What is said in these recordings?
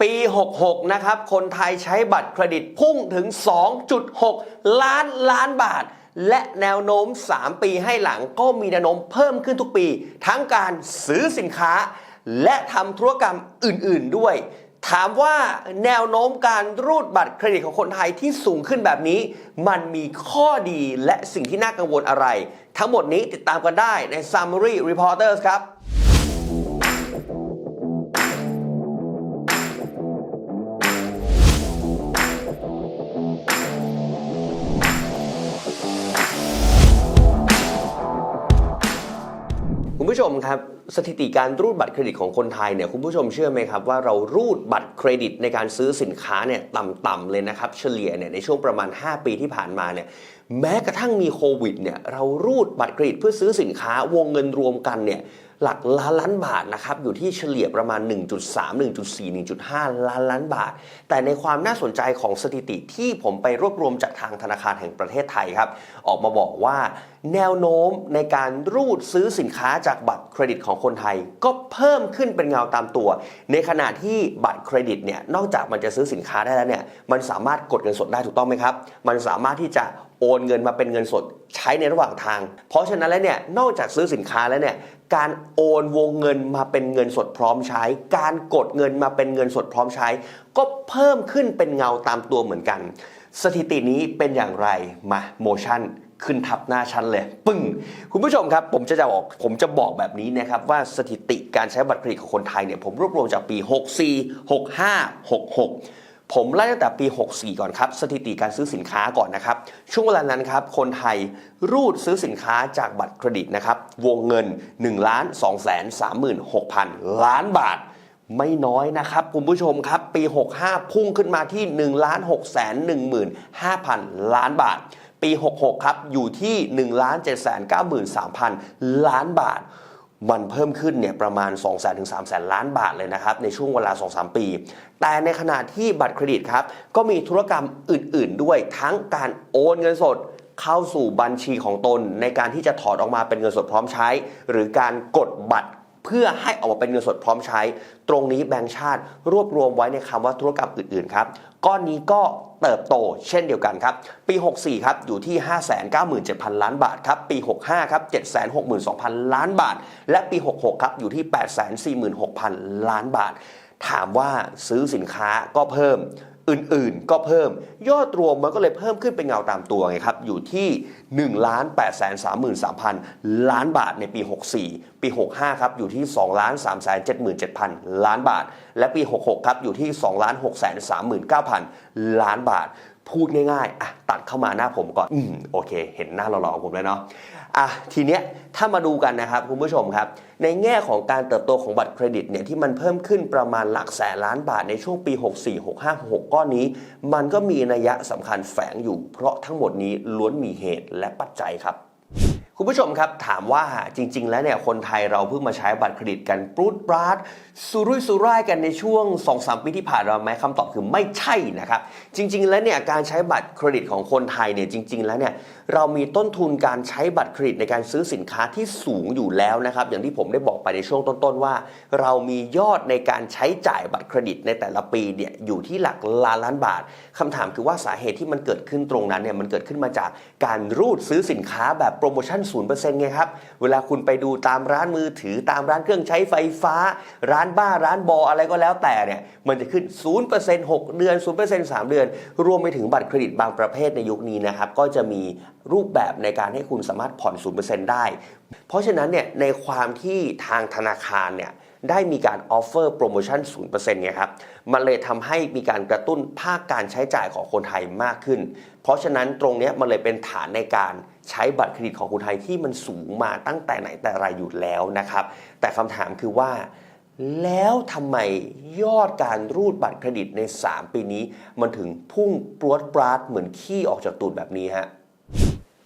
ปี 66 นะครับ คนไทยใช้บัตรเครดิตพุ่งถึง 2.6 ล้านล้านบาท และแนวโน้ม 3 ปีให้หลังก็มีแนวโน้มเพิ่มขึ้นทุกปี ทั้งการซื้อสินค้า และทำธุรกรรมอื่น ๆ ด้วย ถามว่าแนวโน้มการรูดบัตรเครดิตของคนไทยที่สูงขึ้นแบบนี้ มันมีข้อดีและสิ่งที่น่ากังวลอะไร ทั้งหมดนี้ติดตามกันได้ใน Summary Reporters ครับ ผู้ชมครับสถิติการรูดบัตรเครดิตของคนไทยเนี่ยคุณผู้ชมเชื่อไหมครับว่าเรารูดบัตรเครดิตในการซื้อสินค้าเนี่ยต่ำๆเลยนะครับเฉลี่ยเนี่ยในช่วงประมาณ 5 ปีที่ผ่านมาเนี่ยแม้กระทั่งมีโควิดเนี่ยเรารูดบัตรเครดิตเพื่อซื้อสินค้าวงเงินรวมกันเนี่ยหลักล้านล้านบาทนะครับอยู่ที่เฉลี่ยประมาณ 1.3 1.4 1.5 ล้านล้านบาท แต่ในความน่าสนใจของสถิติที่ผมไปรวบรวมจากทางธนาคารแห่งประเทศไทยครับออกมาบอกว่า แนวโน้มในการรูดซื้อสินค้าจากบัตรเครดิตของคนไทย ก็เพิ่มขึ้นเป็นเงาตามตัว ในขณะที่บัตรเครดิตเนี่ยนอกจากมันจะซื้อสินค้าได้แล้วเนี่ยมันสามารถกดเงินสดได้ถูกต้องไหมครับ มันสามารถที่จะโอนเงินมาเป็นเงินสดใช้ในระหว่างทาง เพราะฉะนั้นแล้วเนี่ยนอกจากซื้อสินค้าแล้วเนี่ยการโอนวงเงินมาเป็นเงินสดพร้อมใช้ การกดเงินมาเป็นเงินสดพร้อมใช้ ก็เพิ่มขึ้นเป็นเงาตามตัวเหมือนกัน สถิตินี้เป็นอย่างไรมาโมชั่น ขึ้นทับหน้าชั้นเลย ปึ้ง คุณผู้ชมครับ ผมจะจะบอกผมจะบอกแบบนี้นะครับว่าสถิติการใช้บัตรเครดิตของคนไทยเนี่ยผมรวบรวมจากปี 64 65 66ผมไล่ตั้งแต่ปี 64 ก่อนครับ สถิติการซื้อสินค้าก่อนนะครับ ช่วงเวลานั้นครับ คนไทยรูดซื้อสินค้าจากบัตรเครดิตนะครับ วงเงิน1 2 3 6 0 0 0 ล้านบาท ไม่น้อยนะครับ คุณผู้ชมครับ ปี 65 พุ่งขึ้นมาที่1 6 1 5 0 0 0 ล้านบาท ปี 66 ครับ อยู่ที่ 1 7 9 3 0 0 0 ล้านบาท มันเพิ่มขึ้นเนี่ยประมาณ 2 0 0 0 0ถึง3 0 0 0 0 ล้านบาทเลยนะครับ ในช่วงเวลา 2-3 ปี แต่ในขณะที่บัตรเครดิตครับ ก็มีธุรกรรมอื่น ๆ ด้วยทั้งการโอนเงินสดเข้าสู่บัญชีของตนในการที่จะถอดออกมาเป็นเงินสดพร้อมใช้ หรือการกดบัตร เพื่อให้ออกมาเป็นเงินสดพร้อมใช้ ตรงนี้แบงก์ชาติรวบรวมไว้ในคำว่าธุรกรรมอื่นๆครับก้อนนี้ก็เติบโตเช่นเดียวกันครับ ปี 64 ครับ อยู่ที่ 597,000 ล้านบาทครับ ปี 65 ครับ 762,000 ล้านบาท และปี 66 ครับ อยู่ที่ 846,000 ล้านบาท ถามว่าซื้อสินค้าก็เพิ่ม อื่นๆ ก็เพิ่ม ยอดรวมมันก็เลยเพิ่มขึ้นเป็นเงาตามตัวไงครับ อยู่ที่1 8 3 3 3 0 0 0ล้านบาทในปี 64 ปี 65 ครับอยู่ที่2 3 7 7 0 0ล้านบาท และปี 66 ครับอยู่ที่2 6 3 9 0 0 0ล้านบาท พูดง่ายๆอะตัดเข้ามาหน้าผมก่อน อืมโอเค เห็นหน้าหล่อๆของผมแล้วเนาะ อะทีเนี้ยถ้ามาดูกันนะครับคุณผู้ชมครับ ในแง่ของการเติบโตของบัตรเครดิตเนี่ยที่มันเพิ่มขึ้นประมาณหลักแสนล้านบาทในช่วงปี 64 65 66 ก้อนนี้ มันก็มีนัยยะสำคัญแฝงอยู่ เพราะทั้งหมดนี้ล้วนมีเหตุและปัจจัยครับ คุณผู้ชมครับถามว่าจริง ๆ แล้วเนี่ยคนไทยเราเพิ่งมาใช้บัตรเครดิตกันปรูดปราดสุรุ่ยสุร่ายกันในช่วง 2-3 ปีที่ผ่านมาไหมคำตอบคือไม่ใช่นะครับจริง ๆ แล้วเนี่ยการใช้บัตรเครดิตของคนไทยเนี่ยจริง ๆ แล้วเนี่ยเรามีต้นทุนการใช้บัตรเครดิตในการซื้อสินค้าที่สูงอยู่แล้วนะครับอย่างที่ผมได้บอกไปในช่วงต้นๆว่า เรามียอดในการใช้จ่ายบัตรเครดิตในแต่ละปีเนี่ยอยู่ที่หลักล้านล้านบาทคำถามคือว่าสาเหตุที่มันเกิดขึ้นตรงนั้นเนี่ยมันเกิดขึ้นมาจากการรูดซื้อสินค้าแบบโปรโมชั่น0%ไงครับ เวลาคุณไปดูตามร้านมือถือตามร้านเครื่องใช้ไฟฟ้า ร้านบ้าร้านบออะไรก็แล้วแต่เนี่ยมันจะขึ้น0% 6เดือน0% 3เดือน รวมไปถึงบัตรเครดิตบางประเภทในยุคนี้นะครับก็จะมีรูปแบบในการให้คุณสามารถผ่อน0%ได้ เพราะฉะนั้นเนี่ยในความที่ทางธนาคารเนี่ย ได้มีการออฟเฟอร์โปรโมชั่น 0%เนี่ยครับ มันเลยทำให้มีการกระตุ้นภาคการใช้จ่ายของคนไทยมากขึ้น เพราะฉะนั้นตรงนี้มันเลยเป็นฐานในการใช้บัตรเครดิตของคนไทยที่มันสูงมาตั้งแต่ไหนแต่ไรอยู่แล้วนะครับ แต่คำถามคือว่าแล้วทำไมยอดการรูดบัตรเครดิตใน 3 ปีนี้ มันถึงพุ่งปรวดปราดเหมือนขี้ออกจากตูดแบบนี้ฮะ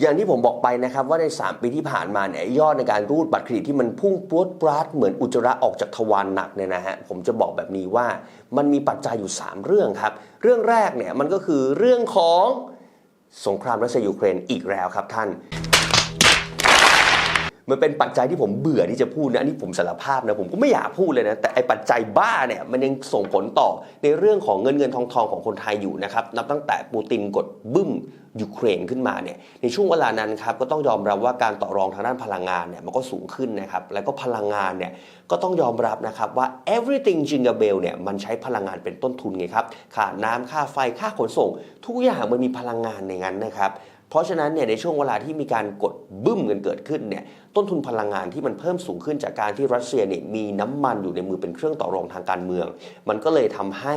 อย่างที่ผมบอกไปนะครับว่าใน 3 ปีที่ผ่านมาเนี่ยยอดในการรูดบัตรเครดิตที่มันพุ่งปวดปราดเหมือนอุจจาระออกจากทวารหนักเนี่ยนะฮะผมจะบอกแบบนี้ว่ามันมีปัจจัยอยู่ 3 เรื่องครับ เรื่องแรกเนี่ยมันก็คือเรื่องของสงครามรัสเซียยูเครนอีกแล้วครับท่านมันเป็นปัจจัยที่ผมเบื่อที่จะพูดนะอันนี้ผมสารภาพนะผมก็ไม่อยากพูดเลยนะแต่ไอ้ปัจจัยบ้าเนี่ยมันยังส่งผลต่อในเรื่องของเงินเงินทองทองของคนไทยอยู่นะครับนับตั้งแต่ปูตินกดบึ้ม ยูเครนขึ้นมาเนี่ยในช่วงเวลานั้นครับก็ต้องยอมรับว่าการต่อรองทางด้านพลังงานเนี่ยมันก็สูงขึ้นนะครับแล้วก็พลังงานเนี่ยก็ต้องยอมรับนะครับว่า everything jingle bell เนี่ยมันใช้พลังงานเป็นต้นทุนไงครับค่าน้ำค่าไฟค่าขนส่ง ทุกอย่างมันมีพลังงานในนั้นนะครับเพราะฉะนั้นเนี่ยในช่วงเวลาที่มีการกดบึ้มกันเกิดขึ้นเนี่ยต้นทุนพลังงานที่มันเพิ่มสูงขึ้นจากการที่รัสเซียเนี่ยมีน้ำมันอยู่ในมือเป็นเครื่องต่อรองทางการเมือง มันก็เลยทำให้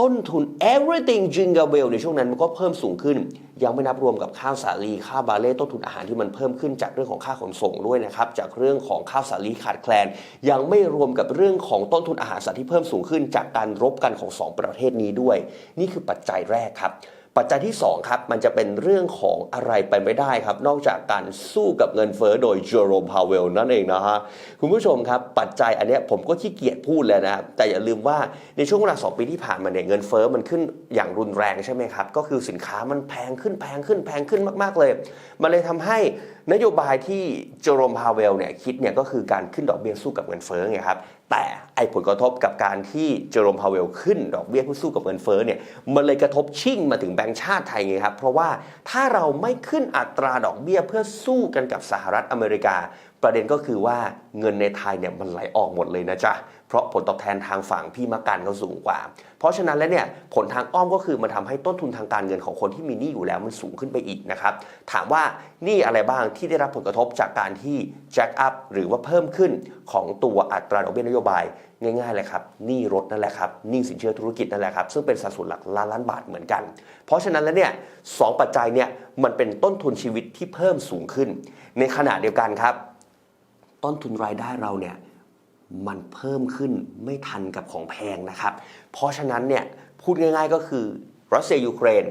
ต้นทุน everything jingle bell ในช่วงนั้นมันก็เพิ่มสูงขึ้น ยังไม่นับรวมกับข้าวสาลีค่าบาเล่ต้นทุนอาหารที่มันเพิ่มขึ้นจากเรื่องของค่าขนส่งด้วยนะครับ จากเรื่องของข้าวสาลีขาดแคลน ยังไม่รวมกับเรื่องของต้นทุนอาหารสัตว์ที่เพิ่มสูงขึ้น จากการรบกันของสองประเทศนี้ด้วย นี่คือปัจจัยแรกครับ ปัจจัยที่ 2 ครับ มันจะเป็นเรื่องของอะไรไปไม่ได้ครับ นอกจากการสู้กับเงินเฟ้อโดยเจอโรมพาวเวลนั่นเองนะฮะ คุณผู้ชมครับ ปัจจัยอันนี้ผมก็ขี้เกียจพูดเลยนะแต่อย่าลืมว่าในช่วงเวลา 2 ปีที่ผ่านมาเนี่ยเงินเฟ้อมันขึ้นอย่างรุนแรงใช่ไหมครับ ก็คือสินค้ามันแพงขึ้นแพงขึ้นแพงขึ้นมากๆเลย มันเลยทำให้นโยบายที่เจอโรมพาวเวลเนี่ยคิดเนี่ยก็คือการขึ้นดอกเบี้ยสู้กับเงินเฟ้อไงครับ แต่ไอผลกระทบกับการที่เจอร์มพาวเวลขึ้นดอกเบี้ยเพื่อสู้กับเงินเฟ้อเนี่ยมันเลยกระทบชิ่งมาถึงแบงก์ชาติไทยไงครับ เพราะว่าถ้าเราไม่ขึ้นอัตราดอกเบี้ยเพื่อสู้กันกับสหรัฐอเมริกา ประเด็นก็คือว่าเงินในไทยเนี่ยมันไหลออกหมดเลยนะจ๊ะ เพราะผลตอบแทนทางฝั่งพี่มากันเขาสูงกว่า เพราะฉะนั้นแล้วเนี่ยผลทางอ้อมก็คือมันทำให้ต้นทุนทางการเงินของคนที่มีหนี้อยู่แล้วมันสูงขึ้นไปอีกนะครับ ถามว่าหนี้อะไรบ้างที่ได้รับผลกระทบจากการที่แจ็คอัพหรือว่าเพิ่มขึ้นของตัวอัตราดอกเบี้ยนโยบายง่ายๆเลยครับหนี้รถนั่นแหละครับหนี้สินเชื่อธุรกิจนั่นแหละครับซึ่งเป็นสัดส่วนหลักล้านล้านบาทเหมือนกัน เพราะฉะนั้นแล้วเนี่ยสองปัจจัยเนี่ยมันเป็นต้นทุนชีวิตที่เพิ่มสูงขึ้น ในขณะเดียวกันครับ ต้นทุนรายได้เราเนี่ยมันเพิ่มขึ้นไม่ทันกับของแพงนะครับ เพราะฉะนั้นเนี่ยพูดง่ายๆก็คือรัสเซียยูเครน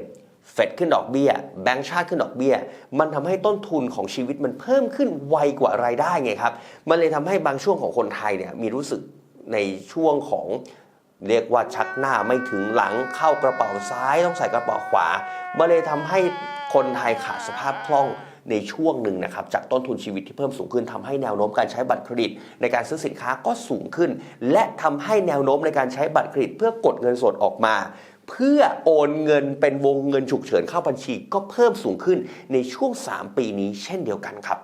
เฟดขึ้นดอกเบี้ย แบงก์ชาติขึ้นดอกเบี้ย มันทำให้ต้นทุนของชีวิตมันเพิ่มขึ้นไวกว่ารายได้ไงครับ มันเลยทำให้บางช่วงของคนไทยเนี่ยมีรู้สึกในช่วงของเรียกว่าชักหน้าไม่ถึงหลังเข้ากระเป๋าซ้ายต้องใส่กระเป๋าขวา มันเลยทำให้คนไทยขาดสภาพคล่อง ในช่วงหนึ่งนะครับจากต้นทุนชีวิตที่เพิ่มสูงขึ้นทำให้แนวโน้มการใช้บัตรเครดิต ในการซื้อสินค้าก็สูงขึ้น และทำให้แนวโน้มในการใช้บัตรเครดิต เพื่อกดเงินสดออกมาเพื่อโอนเงินเป็นวงเงินฉุกเฉินเข้าบัญชีก็เพิ่มสูงขึ้นในช่วง 3 ปีนี้เช่นเดียวกันครับ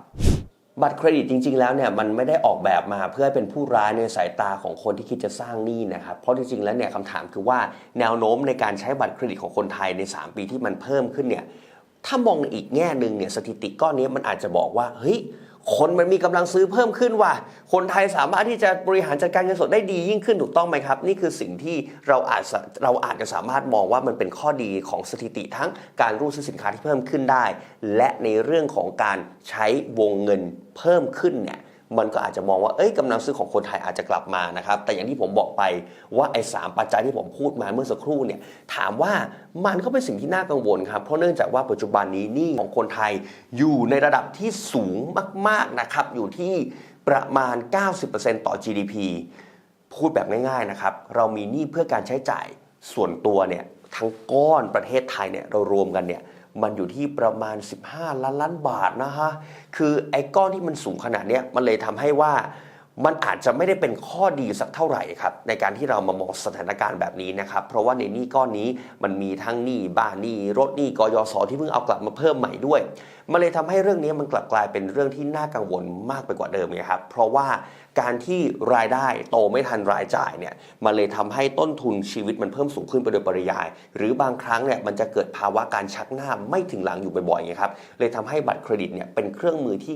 บัตรเครดิตจริง ๆ แล้วเนี่ยมันไม่ได้ออกแบบมาเพื่อเป็นผู้ร้ายในสายตาของคนที่คิดจะสร้างหนี้นะครับ เพราะจริงๆแล้วเนี่ยคำถามคือว่าแนวโน้มในการใช้บัตรเครดิตของคนไทยใน 3 ปีที่มันเพิ่มขึ้นเนี่ย ถ้ามองในอีกแง่หนึ่งเนี่ยสถิติก้อนนี้มันอาจจะบอกว่าเฮ้ยคนมันมีกำลังซื้อเพิ่มขึ้นว่ะ คนไทยสามารถที่จะบริหารจัดการเงินสดได้ดียิ่งขึ้นถูกต้องไหมครับ นี่คือสิ่งที่เราอาจเราอาจจะสามารถมองว่ามันเป็นข้อดีของสถิติทั้งการรู้ซื้อสินค้าที่เพิ่มขึ้นได้ และในเรื่องของการใช้วงเงินเพิ่มขึ้นเนี่ย มันก็อาจจะมองว่าเอ้ยกำลังซื้อของคนไทยอาจจะกลับมานะครับ แต่อย่างที่ผมบอกไปว่าไอ้สามปัจจัยที่ผมพูดมาเมื่อสักครู่เนี่ยถามว่ามันก็เป็นสิ่งที่น่ากังวลครับเพราะเนื่องจากว่าปัจจุบันนี้หนี้ของคนไทยอยู่ในระดับที่สูงมากๆนะครับอยู่ที่ประมาณ 90%ต่อ GDP พูดแบบง่ายๆนะครับ เรามีหนี้เพื่อการใช้จ่ายส่วนตัวเนี่ยทั้งก้อนประเทศไทยเนี่ยเรารวมกันเนี่ย มันอยู่ที่ประมาณ 15 ล้านล้านบาทนะฮะ คือไอ้ก้อนที่มันสูงขนาดนี้มันเลยทำให้ว่ามันอาจจะไม่ได้เป็นข้อดีสักเท่าไหร่ครับ ในการที่เรามามองสถานการณ์แบบนี้นะครับ เพราะว่าในหนี้ก้อนนี้มันมีทั้งหนี้บ้านหนี้รถหนี้กยศที่เพิ่งเอากลับมาเพิ่มใหม่ด้วย มันเลยทำให้เรื่องนี้มันกลับกลายเป็นเรื่องที่น่ากังวลมากไปกว่าเดิมไงครับ เพราะว่า การที่รายได้โตไม่ทันรายจ่ายเนี่ยมันเลยทำให้ต้นทุนชีวิตมันเพิ่มสูงขึ้นไปโดยปริยาย หรือบางครั้งเนี่ยมันจะเกิดภาวะการชักหน้าไม่ถึงหลังอยู่บ่อยๆไงครับเลยทำให้บัตรเครดิตเนี่ยเป็นเครื่องมือที่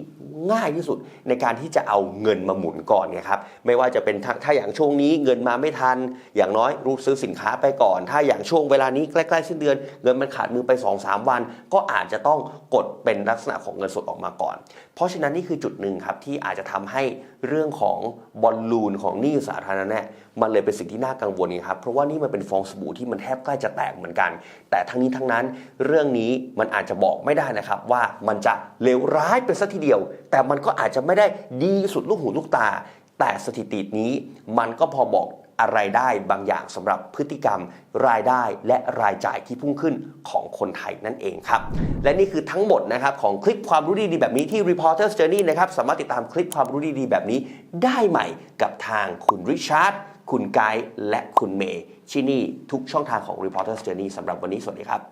ง่ายที่สุดในการที่จะเอาเงินมาหมุนก่อนไงครับไม่ว่าจะเป็นถ้าถ้าอย่างช่วงนี้เงินมาไม่ทัน อย่างน้อยรูดซื้อสินค้าไปก่อน ถ้าอย่างช่วงเวลานี้ใกล้ๆสิ้นเดือน เงินมันขาดมือไป 2-3 วัน ก็อาจจะต้องกดเป็นลักษณะของเงินสดออกมาก่อน เพราะฉะนั้นนี่คือจุดหนึ่งครับที่อาจจะทำให้เรื่องของบอลลูนของหนี้สาธารณะเนี่ยมันเลยเป็นสิ่งที่น่ากังวลครับ เพราะว่านี่มันเป็นฟองสบู่ที่มันแทบใกล้จะแตกเหมือนกัน แต่ทั้งนี้ทั้งนั้นเรื่องนี้มันอาจจะบอกไม่ได้นะครับ ว่ามันจะเลวร้ายเป็นสัทีเดียว แต่มันก็อาจจะไม่ได้ดีสุดลูกหูลูกตา แต่สถิตินี้มันก็พอบอก อะไรได้บางอย่างสำหรับพฤติกรรม รายได้และรายจ่ายที่พุ่งขึ้นของคนไทยนั่นเองครับ และนี่คือทั้งหมดนะครับของคลิปความรู้ดีๆแบบนี้ที่ Reporter's Journey นะครับสามารถติดตามคลิปความรู้ดีๆแบบนี้ ได้ใหม่กับทางคุณริชาร์ดคุณไกด์และคุณเมย์ที่นี่ทุกช่องทางของ Reporter's Journey สำหรับวันนี้สวัสดีครับ